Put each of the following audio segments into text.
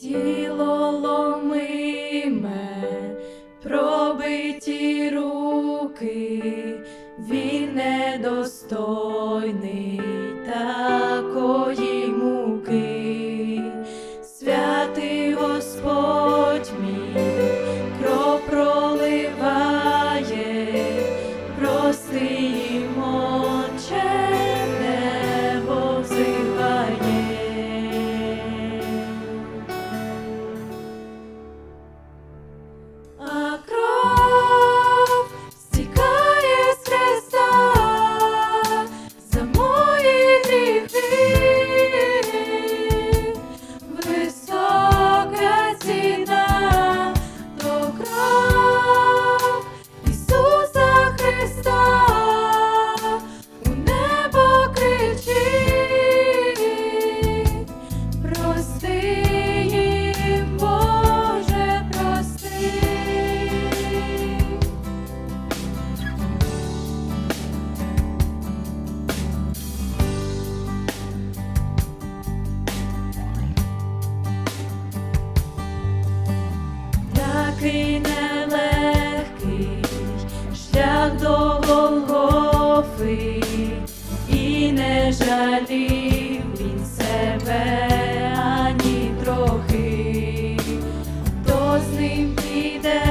тіло ломиме, пробиті руки, він недостойний. нелегкий шлях до Голгофи і не жалів він себе ані трохи, хто з ним піде.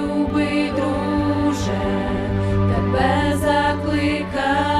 любий друже, тебе закликаю.